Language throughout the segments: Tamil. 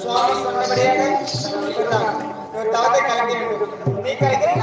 స్వామి సన్నబడే తాత కలిగి నీ కలిగిన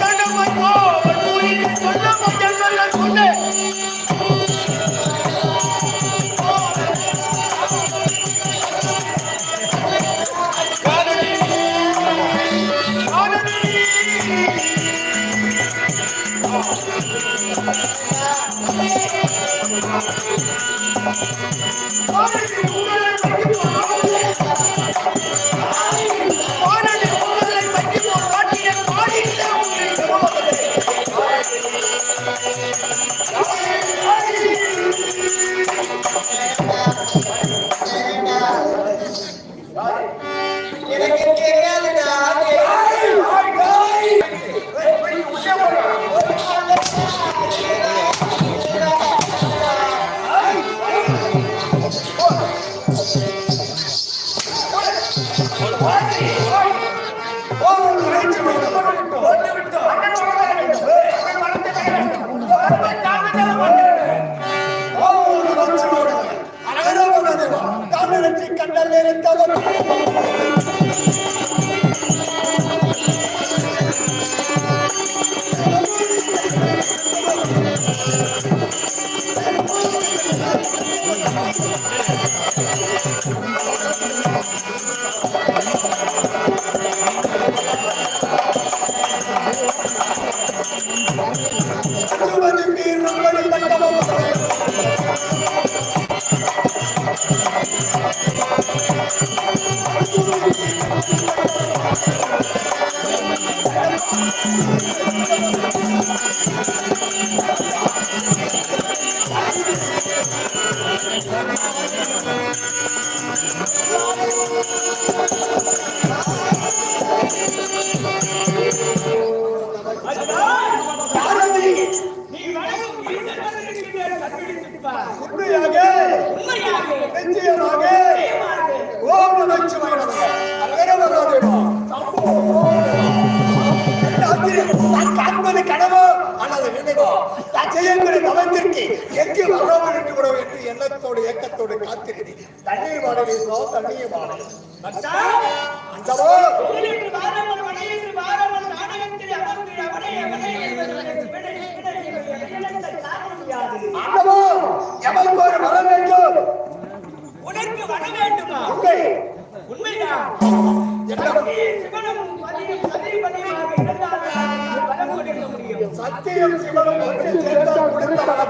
பாத்தீங்களா முதலாமா கனவோ அல்லது நினைவோ நான் செய்யக்கூடிய தவத்திற்கு எங்கு காத்திருக்கிறேன் தண்ணீர் வாட வேண்டுமோ தண்ணீர் வாட எமைக்கு ஒரு வர வேண்டும் உனக்கு வர வேண்டுமா உண்மை உண்மைதான் சத்தியம் சிவனும் ஒன்று சேர்ந்தால் கொடுத்த வர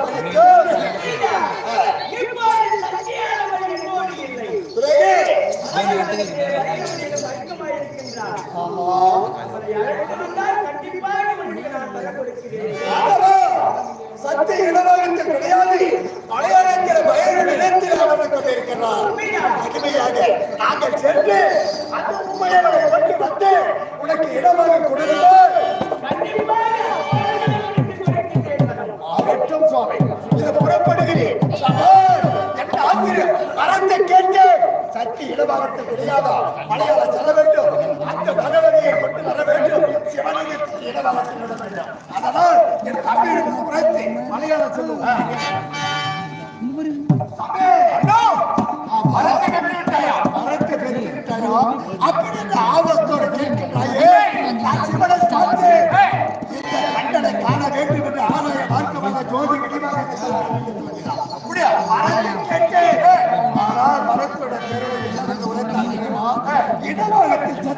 ஆசிரியர் அறத்தை கேட்டு சக்தி இடமாகட்டும் கிடையாதா மலையாள செல்ல வேண்டும் அந்த பதவியை கொண்டு வேண்டும் சிவலிங்கத்தில் இடமாகட்டும் அதனால் என் தமிழ் மலையாள சொல்லுவாங்க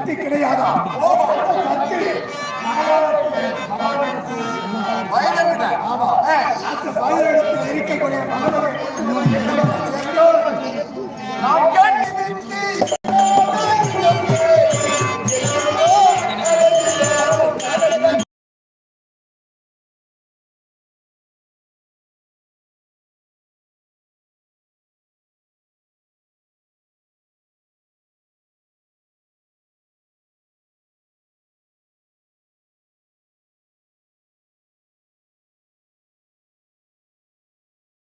சக்தி கிடையாதா? சக்தி. இருக்கக்கூடிய மகனவை